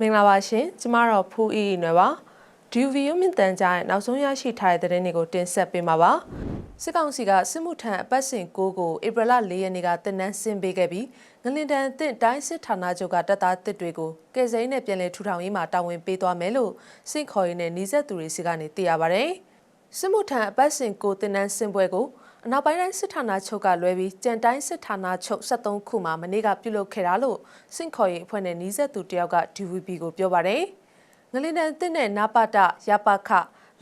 မင်္ဂလာပါရှင်ကျမတော့ဖူးအီနွယ်ပါဒီဗီယိုမြင့်တန်ကြားရဲ့နောက်ဆုံးရရှိထားတဲ့သတင်းတွေကိုတင်ဆက်ပေးမှာပါစစ်ကောင်စီကစစ်မှုထမ်းအပတ်စဉ်6ကိုဧပြီလ4ရက်နေ့ကတင်နန်းဆင်းပေးခဲ့ပြီးငလင်တန်အသင့်တိုင်းစစ်ဌာနချုပ်ကတပ်သားတစ်တွေကိုကယ်ဆယ်ရေးနဲ့ပြည်လည်ထူထောင်ရေးမှာတာဝန်ပေးသွားမယ်လို့စင့်ခေါ်ရေးနဲ့နှီးဆက်သူတွေစီကနေသိရပါဗျ။စစ်မှုထမ်းအပတ်စဉ်6တင်နန်းဆင်းပွဲကို အနောက်ပိုင်းတိုင်းစစ်ဌာနချုပ်ကလွဲပြီးကြံတိုင်းစစ်ဌာနချုပ်73ခုမှာမနေ့ကပြုလုပ်ခဲ့တာလို့စင့်ခေါ်ရေးအဖွဲ့နဲ့နှီးဆက်သူတယောက်က DVB ကိုပြောပါတယ်။ငလင်တန်အသင့်နဲ့နပတရပခ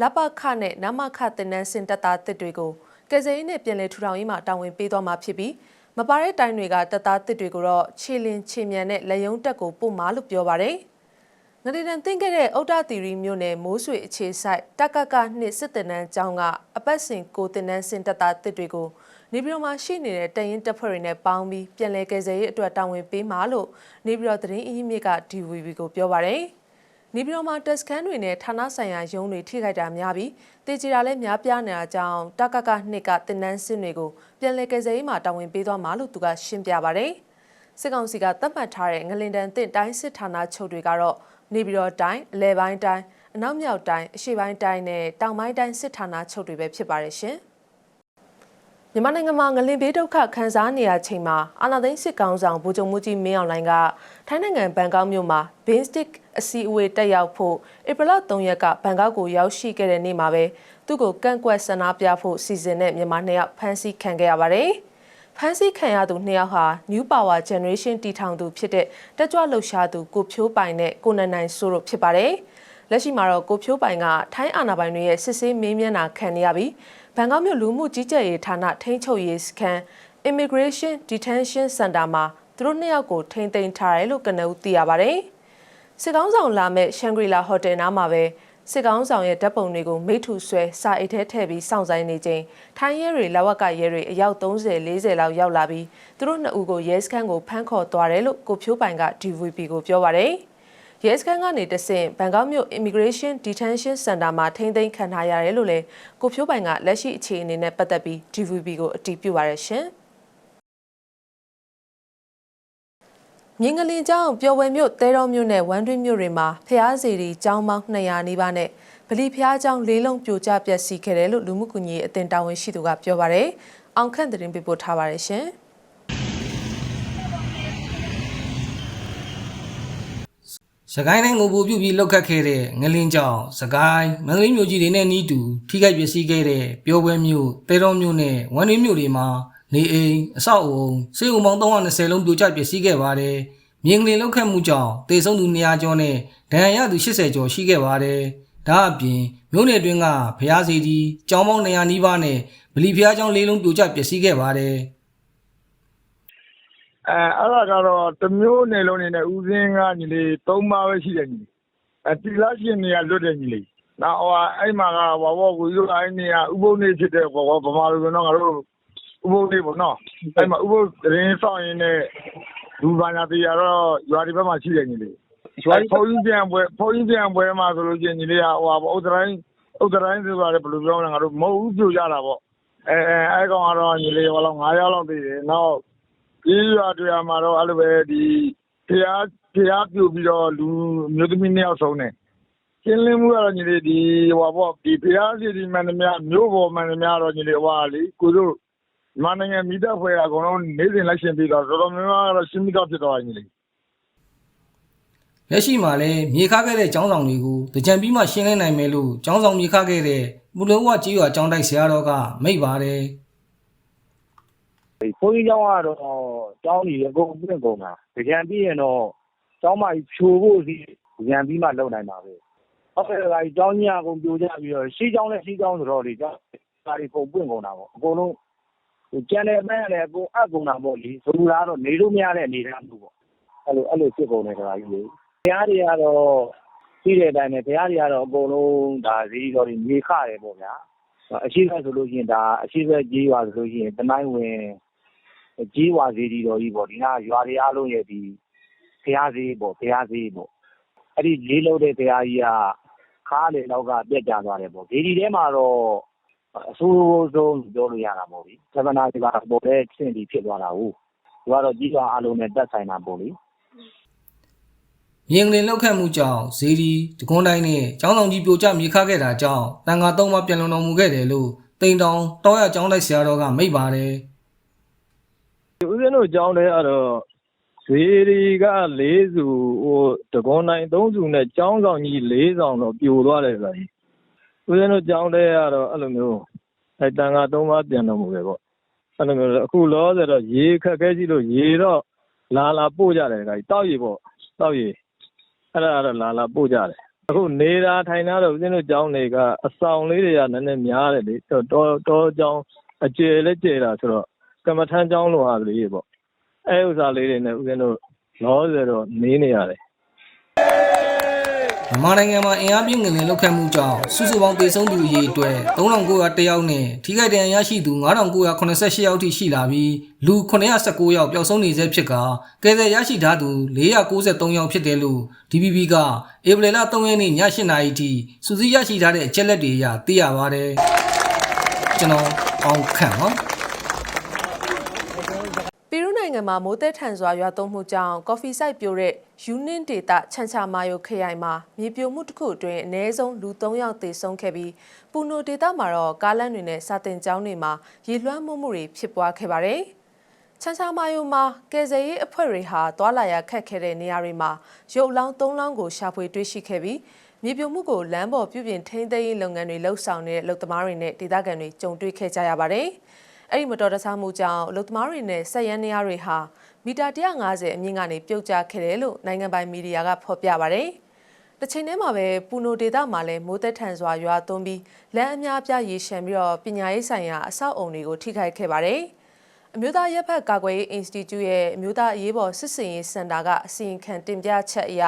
လပခနဲ့နမခတင်နန်းစင်တပ်သားတစ်တွေကိုကယ်ဆယ်ရေးနဲ့ပြည်လည်ထူထောင်ရေးမှာတာဝန်ပေးသွားမှာဖြစ်ပြီးမပါတဲ့တိုင်းတွေကတပ်သားတစ်တွေကိုတော့ခြေလင်ခြေမြန်နဲ့လက်ယုံတက်ကိုပို့မှာလို့ပြောပါတယ်။ ငရေတန်တင်ခဲ့တဲ့ဥဒ္ဒတီရီမြို့နယ်မိုးဆွေအခြေဆိုင်တက်ကကနှစ်စစ်တင်နန်းကျောင်းကအပတ်စဉ်ကိုတင်နန်းစင်တပ်သားတစ်တွေကိုနေပြည်တော်မှာရှိနေတဲ့တရင်တပ်ဖွဲ့တွေနဲ့ပေါင်းပြီးပြည်လည်ကယ်ဆယ်ရေးအတွက်တာဝန်ပေးမှာလို့နေပြည်တော်သတင်းအင်းမြစ်က DVB ကိုပြောပါတယ်။နေပြည်တော်မှာတက်စကန်တွေနဲ့ဌာနဆိုင်ရာရုံးတွေထိခိုက်တာများပြီးတေချီတာလည်းများပြားနေတာကြောင့်တကကနှစ်ကတင်နန်းစင်းတွေကိုပြန်လည်ကယ်ဆယ်ရေးမှာတာဝန်ပေးသွားမှာလို့သူကရှင်းပြပါဗျ။စစ်ကောင်စီကသတ်မှတ်ထားတဲ့ငလင်တန်တင့်တိုင်းစစ်ဌာနချုပ်တွေကတော့ နေပြည်တော်တိုင်းအလဲပိုင်းတိုင်းအနောက်မြောက်တိုင်းအရှေ့ပိုင်းတိုင်းနဲ့တောင်ပိုင်းတိုင်းစစ်ဌာနချုပ်တွေပဲဖြစ်ပါတယ်ရှင်။မြန်မာနိုင်ငံမှာငလင်ဘေးဒုက္ခခံစားနေရချိန်မှာအာဏာသိမ်းစစ်ကောင်ဆောင်ဗိုလ်ချုပ်မှုကြီးမင်းအောင်လှိုင်ကထိုင်းနိုင်ငံဘန်ကောက်မြို့မှာ Binstic အစီအဝေးတက်ရောက်ဖို့ဧပြီလ3ရက်ကဘန်ကောက်ကိုရောက်ရှိခဲ့တဲ့နေ့မှာပဲသူ့ကိုကန့်ကွက်ဆန္ဒပြဖို့စီစဉ်တဲ့မြန်မာနှစ်ယောက်ဖမ်းဆီးခံခဲ့ရပါတယ်။ ဖမ်းဆီးခံရသူနှစ်ယောက်ဟာ New Power Generation တီထောင်သူဖြစ်တဲ့တက်ကြွလှုပ်ရှားသူကိုဖြိုးပိုင်နဲ့ကိုနန်နိုင်ဆိုတို့ဖြစ်ပါတယ်။လက်ရှိမှာတော့ကိုဖြိုးပိုင်ကထိုင်းအာဏာပိုင်တွေရဲ့စစ်ဆေးမေးမြန်းတာခံနေရပြီးဘန်ကောက်မြို့လူမှုကြီးကြပ်ရေးဌာနထိန်းချုပ်ရေးစခန်း Immigration Detention Center မှာသူတို့နှစ်ယောက်ကိုထိန်းသိမ်းထားတယ်လို့ကနဦးသိရပါတယ်။စစ်ကောင်းဆောင်လာမဲ့ရှန်ဂရီလာဟိုတယ်နားမှာပဲ စစ်ကောင်းဆောင်ရဲ့ဓာတ်ပုံတွေကိုမိထုဆွဲစာအိတ်ထဲထည့်ပြီးစောင့်ဆိုင်နေချိန်ထိုင်းရဲတွေလက်ဝက်ကရဲတွေအယောက်30 40လောက်ရောက်လာပြီးသူတို့နှစ်ဦးကိုရဲစခန်းကိုဖမ်းခေါ်သွားတယ်လို့ကိုဖြိုးပိုင်က DVB ကိုပြောပါတယ်။ရဲစခန်းကနေတဆင့်ဘန်ကောက်မြို့ Immigration Detention Center မှာထိန်းသိမ်းခံထားရတယ်လို့လည်းကိုဖြိုးပိုင်ကလက်ရှိအခြေအနေနဲ့ပတ်သက်ပြီး DVB ကိုအတည်ပြုပါရရှင်။ မြင်းကလေးကျောင်းပျော်ဝယ်မြို့တဲတော်မြို့နဲ့ဝမ်းတွင်းမြို့တွေမှာဖျားစီတီကျောင်းပေါင်း200နီးပါးနဲ့ဗလီဖျားကျောင်းလေးလုံးပြိုကျပျက်စီးခဲ့တယ်လို့လူမှုကူညီရေးအသင်းတာဝန်ရှိသူကပြောပါရယ်။အောင်ခန့်သတင်းပေးပို့ထားပါရရှင်။စကိုင်းတိုင်းကိုပူပြုပြီးလောက်ခတ်ခဲ့တဲ့ငလင်းကြောင်စကိုင်းမန္တလေးမြို့ကြီးတွေနဲ့နီးတူထိခိုက်ပျက်စီးခဲ့တဲ့ပျော်ပွဲမြို့တဲတော်မြို့နဲ့ဝမ်းရင်းမြို့တွေမှာ နေအိမ်အဆောက်အုံစေအုံပေါင်း320လုံးပြိုကျပျက်စီးခဲ့ပါတယ်။မြင်းကလေးလောက်ခတ်မှုကြောင့်တေဆုံးသူ200ကျော်နဲ့ဒဏ်ရာရသူ80ကျော်ရှိခဲ့ပါတယ်။ဒါအပြင်မြို့နယ်အတွင်းကဖျားစီကြီးကျောင်းပေါင်း200နီးပါးနဲ့ဗလီဖျားကျောင်း၄လုံးပြိုကျပျက်စီးခဲ့ပါတယ်။အဲအဲ့ဒါကတော့တစ်မျိုးနယ်လုံးနေနဲ့ဦးစင်းကညီလေး၃ပါးပဲရှိတယ်ညီလေးအဲတီလာရှင်နေရလွတ်တယ်ညီလေးနောက်ဟိုအဲ့မှာကဘာဘောကိုယူအဲ့နေရဥပုံနေဖြစ်တဲ့ဘောဗမာလူကတော့ငါတို့ ဥပုံနေပေါ့နော်အဲ့မှာဥပုံသတင်းဆောင်ရင်းနဲ့လူဘာသာတရားတော့ရွာဒီဘက်မှာရှိတယ်ညီလေးရွာဖုန်းကြီးပြန်ပွဲဖုန်းကြီးပြန်ပွဲမှာဆိုလို့ချင်းညီလေးကဟိုဥဒတိုင်းဥဒတိုင်းဆိုတာလည်းဘယ်လိုပြောမလဲငါတို့မဟုတ်ဘူးပြကြတာပေါ့အဲအဲအဲ့ကောင်ကတော့ညီလေးဟိုလောက်9ရောက်လောက်သေးတယ်နောက်ဒီရွာတွေမှာတော့အဲ့လိုပဲဒီဖျားဖျားပြူပြီးတော့လူမျိုးသမီးနှစ်ယောက်ဆုံးတယ်ရှင်းလင်းမှုကတော့ညီလေးဒီဟိုပေါ့ဒီဖျားစီဒီမှန်သမျှမျိုးပေါ်မှန်သမျှတော့ညီလေးဟိုဟာလေကိုတို့ မြန်မာနိုင်ငံမိသားဖွဲ့အကုန်လုံးနေစဉ်လိုက်ရှင်ပြီးတော့တော်တော်များများကတော့ရှင်းပြီးတော့ဖြစ်သွားညီလေးလက်ရှိမှာလည်းမြေခခဲ့တဲ့ကျောင်းဆောင်တွေကိုတကြံပြီးမှရှင်းလင်းနိုင်မယ်လို့ကျောင်းဆောင်မြေခခဲ့တဲ့မူလုံးဝကြီးရွာကျောင်းတိုက်ဆရာတော်ကမိတ်ပါတယ်ဘုန်းကြီးကျောင်းကတော့ကျောင်းကြီးအကုန်ပြင့်ကုန်တာကြံပြီးရင်တော့ကျောင်းမကြီးဖြိုဖို့စီကြံပြီးမှလုံနိုင်ပါပဲဟုတ်ကဲ့ဒါကြီးကျောင်းကြီးအကုန်ပြိုကျပြီးတော့ရှေးကျောင်းနဲ့ရှေးကျောင်းဆိုတော့လေကျောင်းဒါတွေကုန်ပွင့်ကုန်တာပေါ့အကုန်လုံး ကျန်တဲ့အပိုင်းကလည်းအကုန်အပ်ကုန်တာပေါ့လေဆိုလိုတာကတော့နေလို့မရတဲ့အနေအထားမျိုးပေါ့အဲ့လိုအဲ့လိုဖြစ်ကုန်တယ်ဒါကြီးလေဘုရားတွေကတော့ရှိတဲ့အတိုင်းပဲဘုရားတွေကတော့အကုန်လုံးဒါဇီးတော်တွေမြေခတယ်ပေါ့ဗျာအရှိဘက်ဆိုလို့ရှိရင်ဒါအရှိဘက်ကြီးရွာဆိုလို့ရှိရင်တနိုင်းဝင်ကြီးဝါစီတီတော်ကြီးပေါ့ဒီနားရွာတွေအားလုံးရဲ့ဒီဘုရားဈေးပေါ့ဘုရားဈေးပေါ့အဲ့ဒီလေးလုံးတဲ့ဘုရားကြီးကခါးလေတော့ကပြက်ကြသွားတယ်ပေါ့ဒီဒီထဲမှာတော့ အဆိုးဆုံးပြောလို့ရတာပေါ့ဗျသမနာဒီပါပေါ်တဲ့ဆင့်ပြီးဖြစ်သွားတာဟုတ်သူကတော့ကြီးစွာအားလုံးနဲ့တက်ဆိုင်တာပေါ့လေမြင်းကလေးလောက်ခတ်မှုကြောင့်ဇေဒီတကွန်းတိုင်းနဲ့ကျောင်းဆောင်ကြီးပြိုကျမြေခခဲ့တာကြောင့်တန်ခါသုံးပါပြန်လုံတော်မူခဲ့တယ်လို့တိန်တောင်တောရကျောင်းလိုက်ဆရာတော်ကမိတ်ပါတယ်ဦးဇင်းတို့ကျောင်းထဲကတော့ဇေဒီက၄စုဟိုတကွန်နိုင်၃စုနဲ့ကျောင်းဆောင်ကြီး၄ဆောင်တော့ပြိုသွားတယ်ဆိုကြီးဦးဇင်းတို့ကျောင်းထဲကတော့အဲ့လိုမျိုး အဲတန်ခါ၃ပါးပြန်တော်မူပဲပေါ့အဲ့လိုမျိုးအခုလောဆယ်တော့ရေခက်ခဲရှိလို့ရေတော့လာလာပို့ကြတယ်ခါကြီးတောက်ရေပေါ့တောက်ရေအဲ့ဒါကတော့လာလာပို့ကြတယ်အခုနေတာထိုင်တာတော့ဦးဇင်းတို့ကျောင်းတွေကအဆောင်လေးတွေကနည်းနည်းများတယ်လေတောတောကျောင်းအကျယ်လည်းကျယ်တာဆိုတော့ကမ္မထမ်းကျောင်းလိုဟာကလေးတွေပေါ့အဲဥစ္စာလေးတွေနဲ့ဦးဇင်းတို့လောဆယ်တော့နေနေရတယ် မြန်မာနိုင်ငံမှာအင်အားပြင်းငလင်လောက်ခတ်မှုကြောင့်စုစုပေါင်းသေဆုံးသူအရေအတွက်3900တယောက်နဲ့ထိခိုက်ဒဏ်ရာရရှိသူ9988ယောက်ထိရှိလာပြီးလူ919ယောက်ပျောက်ဆုံးနေဆဲဖြစ်ကကယ်ဆယ်ရရှိထားသူ493ယောက်ဖြစ်တယ်လို့ DPP ကဧပြီလ3ရက်နေ့ည8:00နာရီထိစုစည်းရရှိထားတဲ့အချက်လက်တွေအရသိရပါတယ်ကျွန်တော်အောင်ခန့်ပါပီရူး နိုင်ငံမှာမိုးသည်ထန်စွာရွာသွန်းမှုကြောင့်ကော်ဖီစိုက်ပြိုတဲ့ယူနင်းဒေတာချန်ချာမာယိုခရိုင်မှာမြေပြိုမှုတစ်ခုအတွင်းအနည်းဆုံးလူ3ယောက်သေဆုံးခဲ့ပြီးပူနိုဒေတာမှာတော့ကားလမ်းတွေနဲ့စာတင်ကျောင်းတွေမှာရေလွှမ်းမှုမှုတွေဖြစ်ပွားခဲ့ပါတယ်။ချန်ချာမာယိုမှာကယ်ဆယ်ရေးအဖွဲ့တွေဟာသွာလာရခက်ခဲတဲ့နေရာတွေမှာရုပ်လောင်း၃လောင်းကိုရှာဖွေတွေ့ရှိခဲ့ပြီးမြေပြိုမှုကိုလမ်းပေါ်ပြုပြင်ထိန်းသိမ်းရေးလုပ်ငန်းတွေလှုပ်ဆောင်နေတဲ့လုပ်သမားတွေနဲ့ဒေသခံတွေကြုံတွေ့ခဲ့ကြရပါတယ်။ အဲ့ဒီမတော်တဆမှုကြောင့်အလုသမားတွေနဲ့ဆက်ရန်နေရတွေဟာမီတာ150အမြင့်ကနေပြုတ်ကျခဲ့တယ်လို့နိုင်ငံပိုင်မီဒီယာကဖော်ပြပါဗျ။တစ်ချိန်တည်းမှာပဲပူနိုဒေတာမှာလည်းမိုးသက်ထန်စွာရွာသွန်းပြီးလမ်းအများအပြားရေရှမ်းပြီးတော့ပညာရေးဆိုင်ရာအဆောက်အုံတွေကိုထိခိုက်ခဲ့ပါတယ်။အမျိုးသားရပ်ဖက်ကာကွယ်ရေး Institute ရဲ့အမျိုးသားအရေးပေါ်စစ်စင်ရေးစင်တာကအစီရင်ခံတင်ပြချက်အရ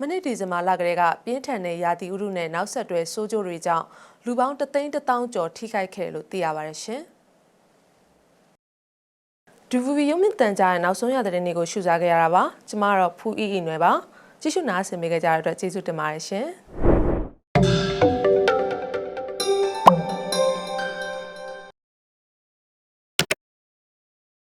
မနေ့ဒီဇင်ဘာလကတည်းကပြင်းထန်တဲ့ရာသီဥတုနဲ့နောက်ဆက်တွဲဆိုးကျိုးတွေကြောင့်လူပေါင်းတသိန်းတစ်သောင်းကျော်ထိခိုက်ခဲ့တယ်လို့သိရပါတယ်ရှင်။ DVB ရုပ်မြင့်တန်ကြားရဲ့နောက်ဆုံးရသတင်းတွေကိုရှုစားခဲ့ရတာပါကျမကတော့ဖူးအီအီနွယ်ပါကြည့်ရှုနားဆင်ပေးကြတဲ့အတွက်ကျေးဇူးတင်ပါတယ်ရှင်